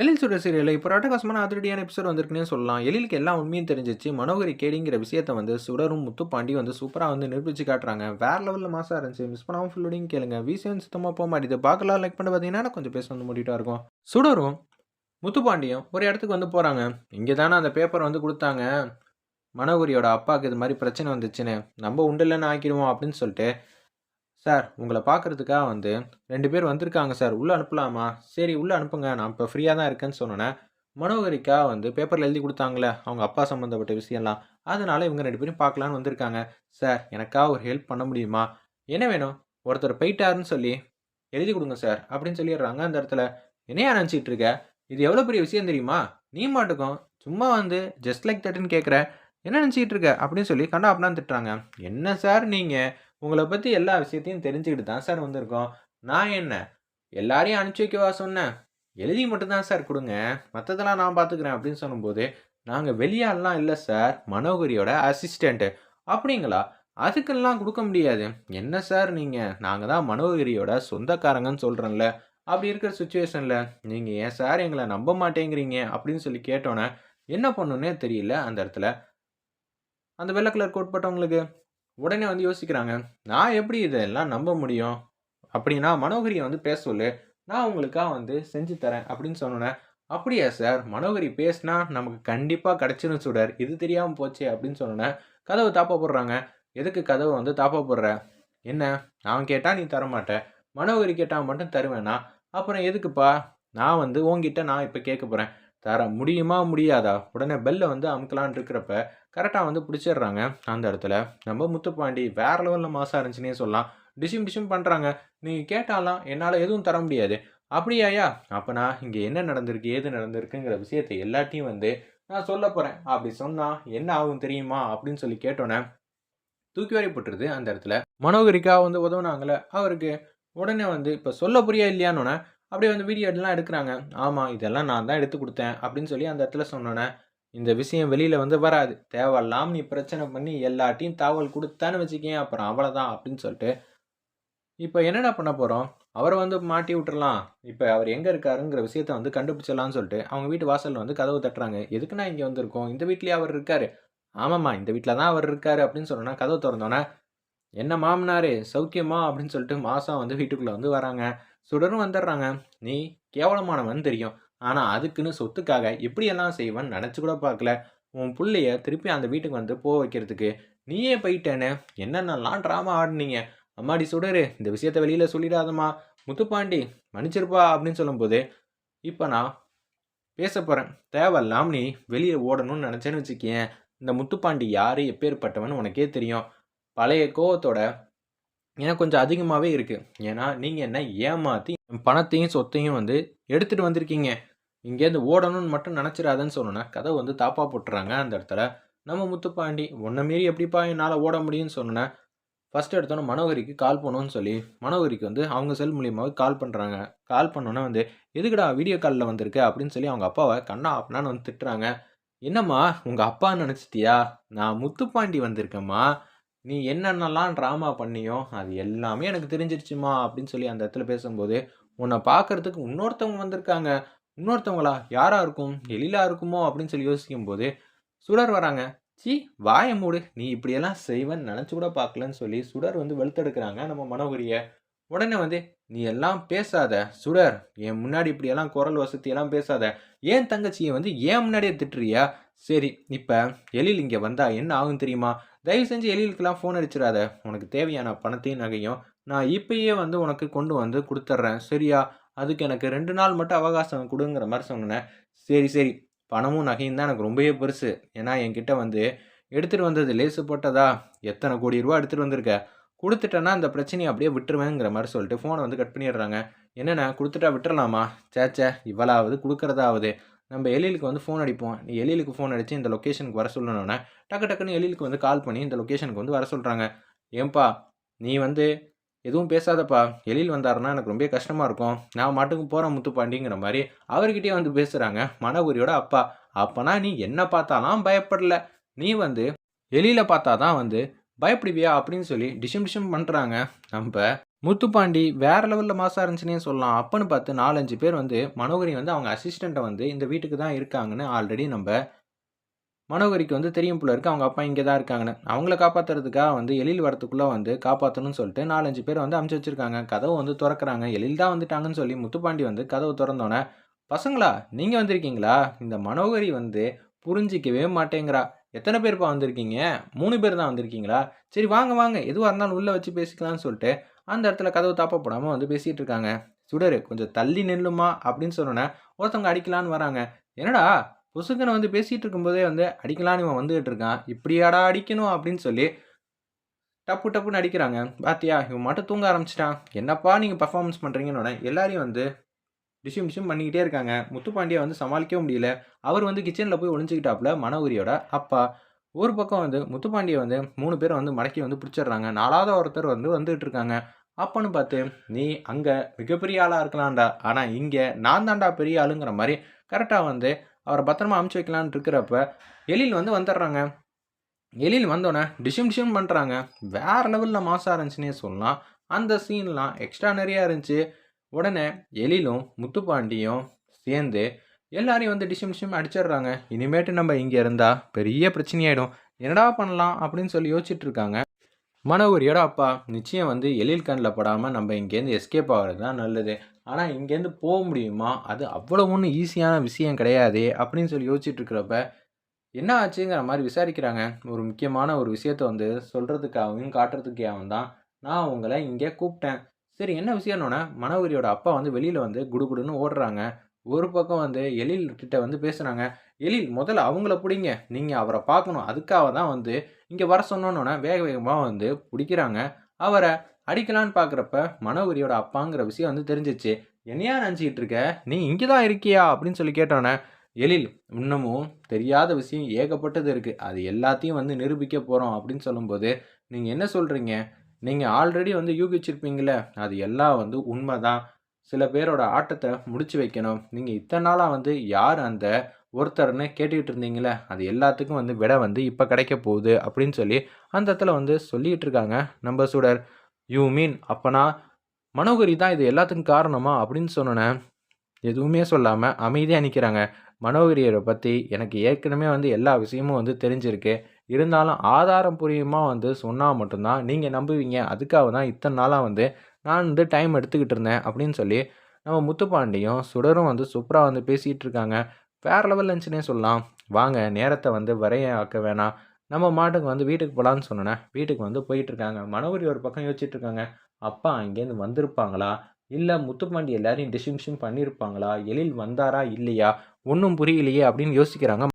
எழில் சுடர் சீரியலில் இப்போ அட்டகாசமான அதிரடியான எபிசோட் வந்திருக்குன்னே சொல்லலாம். எழிலுக்கு எல்லா உண்மையும் தெரிஞ்சிச்சு. மனோகரி கேடிங்கிற விஷயத்தை வந்து சுடரும் முத்துப்பாண்டி வந்து சூப்பராக வந்து நிரூபிச்சு காட்டுறாங்க. வேறு லெவலில் மாசாக இருந்துச்சு. மிஸ் பண்ணாமல் ஃபுல்லோடையும் கேளுங்க. விஷயம் சுத்தமாக போக மாட்டேது பார்க்கலாம். லைக் பண்ண பார்த்தீங்கன்னா கொஞ்சம் பேச வந்து மூடிட்டா இருக்கும். சுடரும் முத்துப்பாண்டியும் ஒரு இடத்துக்கு வந்து போகிறாங்க இங்கே தானே அந்த பேப்பர் வந்து கொடுத்தாங்க. மனோகரியோட அப்பாவுக்கு இது மாதிரி பிரச்சனை வந்துச்சுன்னு. நம்ம உண்டில்லன்னு ஆக்கிடுவோம் அப்படின்னு சொல்லிட்டு சார் உங்களை பார்க்குறதுக்காக வந்து ரெண்டு பேர் வந்திருக்காங்க சார். உள்ளே அனுப்பலாமா? சரி உள்ளே அனுப்புங்க. நான் இப்போ ஃப்ரீயாக தான் இருக்கேன்னு சொன்னேன். மனோகரிக்கா வந்து பேப்பரில் எழுதி கொடுத்தாங்களே அவங்க அப்பா சம்மந்தப்பட்ட விஷயம்லாம். அதனால் இவங்க ரெண்டு பேரும் பார்க்கலான்னு வந்திருக்காங்க. சார் எனக்காக ஒரு ஹெல்ப் பண்ண முடியுமா? என்ன வேணும்? ஒருத்தர் போயிட்டாருன்னு சொல்லி எழுதி கொடுங்க சார் அப்படின்னு சொல்லிடுறாங்க அந்த இடத்துல. என்னையா நினச்சிட்டு இருக்க? இது எவ்வளோ பெரிய விஷயம் தெரியுமா? நீ மாட்டுக்கும் சும்மா வந்து ஜஸ்ட் லைக் தட்டுன்னு கேட்குற என்ன நினச்சிக்கிட்டு இருக்க? அப்படின்னு சொல்லி கண்டா அப்படின்னு திட்டுறாங்க. என்ன சார் நீங்கள் உங்களை பற்றி எல்லா விஷயத்தையும் தெரிஞ்சுக்கிட்டு தான் சார் வந்திருக்கோம். நான் என்ன? எல்லாரையும் அனுப்பிச்சி வைக்கவா சொன்னேன். எழுதி மட்டும்தான் சார் கொடுங்க. மற்றதெல்லாம் நான் பார்த்துக்கிறேன் அப்படின்னு சொல்லும்போது நாங்கள் வெளியாலாம் இல்லை சார். மனோகரியோட அசிஸ்டண்ட்டு அப்படிங்களா? அதுக்கெல்லாம் கொடுக்க முடியாது. என்ன சார் நீங்கள் நாங்கள் தான் மனோகரியோட சொந்தக்காரங்கன்னு சொல்கிறேன்ல அப்படி இருக்கிற சுச்சுவேஷனில் நீங்கள் ஏன் சார் எங்களை நம்ப மாட்டேங்கிறீங்க? அப்படின்னு சொல்லி கேட்டோன்னே என்ன பண்ணுன்னே தெரியல அந்த இடத்துல. அந்த வெள்ளை கலர் கோட் போட்டவங்களுக்கு உடனே வந்து யோசிக்கிறாங்க நான் எப்படி இதெல்லாம் நம்ப முடியும்? அப்படின்னா மனோகரியை வந்து பேச சொல்லு. நான் உங்களுக்காக வந்து செஞ்சு தரேன். அப்படின்னு சொன்னேன் அப்படியா சார் மனோகரி பேசினா நமக்கு கண்டிப்பாக கிடச்சிரும் சுடர். இது தெரியாமல் போச்சு. அப்படின்னு சொன்னேன் கதவை தாப்பா போடுறாங்க. எதுக்கு கதவை வந்து தாப்பா போடுற? என்ன? நான் கேட்டால் நீ தரமாட்டேன் மனோகரி கேட்டால் மட்டும் தருவேனா? அப்புறம் எதுக்குப்பா? நான் வந்து உங்ககிட்ட நான் இப்போ கேட்க போகிறேன் தர முடியுமா முடியாதா? உடனே பெல்லை வந்து அமுக்கலான் இருக்கிறப்ப கரெக்டாக வந்து பிடிச்சிடுறாங்க அந்த இடத்துல. நம்ம முத்துப்பாண்டி வேற லெவலில் மாசாக இருந்துச்சுன்னே சொல்லலாம். டிசிம் டிசிம் பண்ணுறாங்க நீங்கள் கேட்டாலாம் என்னால் எதுவும் தர முடியாது. அப்படியாயா அப்போ நான் இங்கே என்ன நடந்திருக்கு ஏது நடந்திருக்குங்கிற விஷயத்தை எல்லாத்தையும் வந்து நான் சொல்ல போகிறேன் அப்படி சொன்னால் என்ன ஆகும் தெரியுமா? அப்படின்னு சொல்லி கேட்டோன்னே தூக்கி வரைப்பட்டுருது அந்த இடத்துல. மனோகரிக்கா வந்து உதவுனாங்களே அவருக்கு உடனே வந்து இப்போ சொல்ல புரியா இல்லையானோன்னே அப்படியே வந்து வீடியோ எல்லாம் எடுக்கிறாங்க. ஆமாம் இதெல்லாம் நான் தான் எடுத்து கொடுத்தேன் அப்படின்னு சொல்லி அந்த இடத்துல சொன்னோன்னே இந்த விஷயம் வெளியில் வந்து வராது. தேவையில்லாமல் நீ பிரச்சனை பண்ணி எல்லாட்டையும் தாவல் கொடுத்தான்னு வச்சுக்கேன் அப்புறம் அவ்வளோதான் அப்படின்னு சொல்லிட்டு இப்போ என்னடா பண்ண போகிறோம் அவரை வந்து மாட்டி விட்டுறலாம். இப்போ அவர் எங்கே இருக்காருங்கிற விஷயத்த வந்து கண்டுபிடிச்சிடலாம்னு சொல்லிட்டு அவங்க வீட்டு வாசலில் வந்து கதவு தட்டுறாங்க. எதுக்கு நான் இங்கே வந்திருக்கோம்? இந்த வீட்லேயே அவர் இருக்காரு. ஆமாம்மா இந்த வீட்டில் தான் அவர் இருக்காரு அப்படின்னு சொன்னோன்னா கதவு திறந்தோன்னே என்ன மாமனாரு சௌக்கியமா? அப்படின்னு சொல்லிட்டு மாதம் வந்து வீட்டுக்குள்ளே வந்து வராங்க. சுடரும் வந்துடுறாங்க. நீ கேவலமானவன் தெரியும். ஆனால் அதுக்குன்னு சொத்துக்காக எப்படியெல்லாம் செய்வன் நினச்சி கூட பார்க்கல. உன் பிள்ளைய திருப்பி அந்த வீட்டுக்கு வந்து போக வைக்கிறதுக்கு. நீயே போயிட்டேன்னு என்னென்னலாம் ட்ராமா ஆடினீங்க? அம்மாடி சுடரு இந்த விஷயத்த வெளியில் சொல்லிடாதம்மா. முத்துப்பாண்டி மன்னிச்சிருப்பா அப்படின்னு சொல்லும்போது இப்போ நான் பேச போகிறேன் தேவையில்லாம் நீ வெளியே ஓடணும்னு நினச்சேன்னு வச்சுக்கேன். இந்த முத்துப்பாண்டி யார் எப்பேற்பட்டவன் உனக்கே தெரியும். பழைய கோவத்தோட எனக்கு கொஞ்சம் அதிகமாகவே இருக்குது ஏன்னா நீங்கள் என்ன ஏமாற்றி பணத்தையும் சொத்தையும் வந்து எடுத்துகிட்டு வந்திருக்கீங்க. இங்கேருந்து ஓடணும்னு மட்டும் நினச்சிடாதன்னு சொன்னோன்னா கதை வந்து தாப்பா போட்டுறாங்க அந்த இடத்துல. நம்ம முத்துப்பாண்டி ஒன்றை மீறி எப்படிப்பா என்னால் ஓட முடியும்னு சொன்னேன் ஃபஸ்ட்டு எடுத்தோன்னே மனோகரிக்கு கால் பண்ணுவோன்னு சொல்லி மனோகரிக்கு வந்து அவங்க செல் மூலியமாக கால் பண்ணுறாங்க கால் பண்ணோன்னே வந்து எதுக்குடா வீடியோ காலில் வந்திருக்கு? அப்படின்னு சொல்லி அவங்க அப்பாவை கண்ணா அப்பனான்னு வந்து திட்டுறாங்க. என்னம்மா உங்கள் அப்பா நினச்சிட்டியா? நான் முத்துப்பாண்டி வந்திருக்கேம்மா. நீ என்னென்னலாம் ட்ராமா பண்ணியோ அது எல்லாமே எனக்கு தெரிஞ்சிருச்சுமா அப்படின்னு சொல்லி அந்த இடத்துல பேசும்போது உன்னை பார்க்கறதுக்கு இன்னொருத்தவங்க வந்திருக்காங்க. இன்னொருத்தவங்களா? யாராக இருக்கும்? எழிலா இருக்குமோ? அப்படின்னு சொல்லி யோசிக்கும் போது சுடர் வராங்க. சி வாய மூடு. நீ இப்படியெல்லாம் செய்வேன்னு நினச்சி கூட பார்க்கலன்னு சொல்லி சுடர் வந்து வெளுத்தெடுக்கிறாங்க நம்ம மனோகரியை. உடனே வந்து நீ எல்லாம் பேசாத சுடர். என் முன்னாடி இப்படியெல்லாம் குரல் வசதியெல்லாம் பேசாத. ஏன் தங்கச்சியை வந்து ஏன் முன்னாடியே திட்டுறியா? சரி இப்போ எழில் இங்கே வந்தா என்ன ஆகும் தெரியுமா? தயவு செஞ்சு எழிலுக்கெல்லாம் ஃபோன் அடிச்சிடாத. உனக்கு தேவையான பணத்தையும் நகையும் நான் இப்பயே வந்து உனக்கு கொண்டு வந்து கொடுத்துட்றேன் சரியா? அதுக்கு எனக்கு ரெண்டு நாள் மட்டும் அவகாசம் கொடுங்கிற மாதிரி சொன்னேன். சரி சரி. பணமும் நகையும் தான் எனக்கு ரொம்பவே பெருசு. ஏன்னா என்கிட்ட வந்து எடுத்துகிட்டு வந்தது லேசு போட்டதா? எத்தனை கோடி ரூபா எடுத்துகிட்டு வந்திருக்க? கொடுத்துட்டேன்னா அந்த பிரச்சனையை அப்படியே விட்டுருவேங்கிற மாதிரி சொல்லிட்டு ஃபோனை வந்து கட் பண்ணிடுறாங்க. என்னென்ன கொடுத்துட்டா விட்டுறலாமா? சேச்சே இவ்வளாவது கொடுக்குறதாவது. நம்ம எழிலுக்கு வந்து ஃபோன் அடிப்போம். நீ எழிலுக்கு ஃபோன் அடித்து இந்த லொக்கேஷனுக்கு வர சொல்லணுன்னே டக்கு டக்குன்னு எழிலுக்கு வந்து கால் பண்ணி இந்த லொக்கேஷனுக்கு வந்து வர சொல்கிறாங்க ஏன்பா நீ வந்து எதுவும் பேசாதப்பா. எழில் வந்தாருன்னா எனக்கு ரொம்ப கஷ்டமாக இருக்கும். நான் மாட்டுக்கு போகிறேன் முத்துப்பாண்டிங்கிற மாதிரி அவர்கிட்டயே வந்து பேசுகிறாங்க மனகுரியோட அப்பா அப்போனா நீ என்ன பார்த்தாலாம் பயப்படல. நீ வந்து எழில பார்த்தா தான் வந்து பயப்படுவியா அப்படின்னு சொல்லி டிஷம் டிஷம் பண்ணுறாங்க நம்ம முத்துப்பாண்டி வேற லெவலில் மாசா இருந்துச்சுன்னே சொல்லலாம். அப்பன்னு பார்த்து 4, 5 பேர் வந்து மனோகரி வந்து அவங்க அசிஸ்டண்ட்டை வந்து இந்த வீட்டுக்கு தான் இருக்காங்கன்னு ஆல்ரெடி நம்ம மனோகரிக்கு வந்து தெரியும் போல இருக்கு. அவங்க அப்பா இங்கே தான் இருக்காங்கன்னு. அவங்கள காப்பாற்றுறதுக்காக வந்து எழில் வரத்துக்குள்ளே வந்து காப்பாற்றணும்னு சொல்லிட்டு நாலஞ்சு பேர் வந்து அமுச்சு வச்சிருக்காங்க. கதவு வந்து திறக்கிறாங்க எழில் தான் வந்துட்டாங்கன்னு சொல்லி முத்துப்பாண்டி வந்து கதவு திறந்தோன்னே "பசங்களா நீங்கள் வந்திருக்கீங்களா? இந்த மனோகரி வந்து புரிஞ்சுக்கவே மாட்டேங்கிறா. எத்தனை பேர்ப்பா வந்திருக்கீங்க? மூணு பேர் தான் வந்திருக்கீங்களா? சரி வாங்க வாங்க. எதுவாக இருந்தாலும் உள்ளே வச்சு பேசிக்கலாம்னு" சொல்லிட்டு அந்த இடத்துல கதவு தாப்பப்படாமல் வந்து பேசிகிட்டு இருக்காங்க. "சுடரு கொஞ்சம் தள்ளி நில்லுமா" அப்படின்னு சொன்னோன்னே ஒருத்தவங்க அடிக்கலான்னு வராங்க. "என்னடா பொசுக்கனை வந்து பேசிகிட்டு இருக்கும்போதே வந்து அடிக்கலான்னு இவன் வந்துகிட்டு இருக்கான். இப்படியாடா அடிக்கணும்?" அப்படின்னு சொல்லி டப்பு டப்புன்னு அடிக்கிறாங்க. "பாத்தியா இவன் மட்டும் தூங்க ஆரம்பிச்சிட்டான் என்னப்பா நீங்கள் பர்ஃபார்மன்ஸ் பண்ணுறீங்கன்னு எல்லாரையும் வந்து டிஷும் டிஷும் பண்ணிக்கிட்டே இருக்காங்க. முத்துப்பாண்டிய வந்து சமாளிக்கவே முடியல. அவர் வந்து கிச்சனில் போய் ஒழிஞ்சுக்கிட்டாப்புல மன உரியோட அப்பா. ஒரு பக்கம் வந்து முத்துப்பாண்டியை வந்து மூணு பேர் வந்து மடக்கி வந்து பிடிச்சிடுறாங்க. நாலாவது ஒருத்தர் வந்து வந்துட்டு இருக்காங்க. அப்பன்னு பார்த்து, "நீ அங்கே மிகப்பெரிய ஆளாக இருக்கலாம்டா. ஆனால் இங்கே நான் தான்டா பெரிய ஆளுங்கிற" மாதிரி கரெக்டாக வந்து அவரை பத்திரமா அனுப்பிச்சு வைக்கலான்னு இருக்கிறப்ப, எழில் வந்து வந்துடுறாங்க. எழில் வந்தோடனே டிஷிம் டிஷிம் பண்ணுறாங்க வேற லெவலில் மாசாக இருந்துச்சுன்னே சொல்லலாம். அந்த சீன்லாம் எக்ஸ்ட்ரா நிறையா இருந்துச்சு. உடனே எழிலும், முத்துப்பாண்டியும் சேர்ந்து எல்லாரையும் வந்து டிஷும் டிஷும் அடிச்சிடுறாங்க. இனிமேட்டு நம்ம இங்கே இருந்தால் பெரிய பிரச்சனையாயிடும். என்னடா பண்ணலாம்? அப்படின்னு சொல்லி யோசிச்சுட்டு இருக்காங்க. மனோகரியோட அப்பா, "நிச்சயம் வந்து எழில் கண்ணில் படாமல் நம்ம இங்கேருந்து எஸ்கேப் ஆகுறது தான் நல்லது. ஆனால் இங்கேருந்து போக முடியுமா? அது அவ்வளவு ஒன்றும் ஈஸியான விஷயம் கிடையாது அப்படின்னு சொல்லி யோசிச்சுட்டு இருக்கிறப்ப, என்ன ஆச்சுங்கிற மாதிரி விசாரிக்கிறாங்க. ஒரு முக்கியமான ஒரு விஷயத்த வந்து சொல்கிறதுக்காகவும் காட்டுறதுக்காகவும் தான் நான் உங்களை இங்கே கூப்பிட்டேன். சரி என்ன விஷயம்னோனே, மனோகரியோட அப்பா வந்து வெளியில் வந்து குடுகுடுன்னு ஓடுறாங்க. ஒரு பக்கம் வந்து எழில் கிட்ட வந்து பேசுகிறாங்க "எழில் முதல்ல அவங்கள பிடிங்க நீங்கள் அவரை பார்க்கணும். அதுக்காக தான் வந்து இங்கே வர சொன்னோன்னோனே" வேக வேகமாக வந்து பிடிக்கிறாங்க அவரை அடிக்கலான்னு பார்க்குறப்ப மனோகரியோட அப்பாங்கிற விஷயம் வந்து தெரிஞ்சுச்சு. "என்னையா நினச்சிக்கிட்டு இருக்க? நீ இங்கே தான் இருக்கியா?" அப்படின்னு சொல்லி கேட்டோனே, "எழில் இன்னமும் தெரியாத விஷயம் ஏகப்பட்டது இருக்குது அது எல்லாத்தையும் வந்து நிரூபிக்க போகிறோம் அப்படின்னு சொல்லும்போது, நீங்கள் என்ன சொல்கிறீங்க நீங்கள் ஆல்ரெடி வந்து யூகிச்சிருப்பீங்களே அது எல்லாம் வந்து உண்மை தான் சில பேரோட ஆட்டத்தை முடிச்சு வைக்கணும். நீங்கள் இத்தனை நாளாக வந்து யார் அந்த ஒருத்தர்னு கேட்டுக்கிட்டு இருந்தீங்களே அது எல்லாத்துக்கும் வந்து விடை வந்து இப்போ கிடைக்க போகுது" அப்படின்னு சொல்லி அந்த இடத்துல வந்து சொல்லிகிட்டு இருக்காங்க நம்ம சுடர். "யூ மீன் அப்பன்னா மனோகரி தான் இது எல்லாத்துக்கும் காரணமா?" அப்படின்னு சொன்னோன்னே எதுவுமே சொல்லாமல் அமைதியாக நிற்கிறாங்க மனோகரியரை பற்றி எனக்கு ஏற்கனவே வந்து எல்லா விஷயமும் வந்து தெரிஞ்சிருக்கு. இருந்தாலும் ஆதாரம் புரியுமா வந்து சொன்னால் மட்டும்தான் நீங்கள் நம்புவீங்க. அதுக்காக தான் இத்தனை நாளாக வந்து நான் வந்து டைம் எடுத்துக்கிட்டு இருந்தேன்" அப்படின்னு சொல்லி நம்ம முத்துப்பாண்டியும், சுடரும் வந்து சூப்பராக வந்து பேசிகிட்டு இருக்காங்க. வேற லெவல் இருந்துச்சுன்னே சொல்லலாம். "வாங்க நேரத்தை வந்து வரைய ஆக்க வேணாம். நம்ம மாட்டுக்கு வந்து வீட்டுக்கு போகலான்னு சொன்னோனே, வீட்டுக்கு வந்து போயிட்டுருக்காங்க மனோகரி ஒரு பக்கம் யோசிச்சுட்டு இருக்காங்க. அப்பா அங்கேருந்து வந்திருப்பாங்களா? இல்லை முத்துப்பாண்டி எல்லாரையும் டிஸ்டிங்ஷன் பண்ணியிருப்பாங்களா? எழில் வந்தாரா? இல்லையா? ஒன்றும் புரியலையே அப்படின்னு யோசிக்கிறாங்க.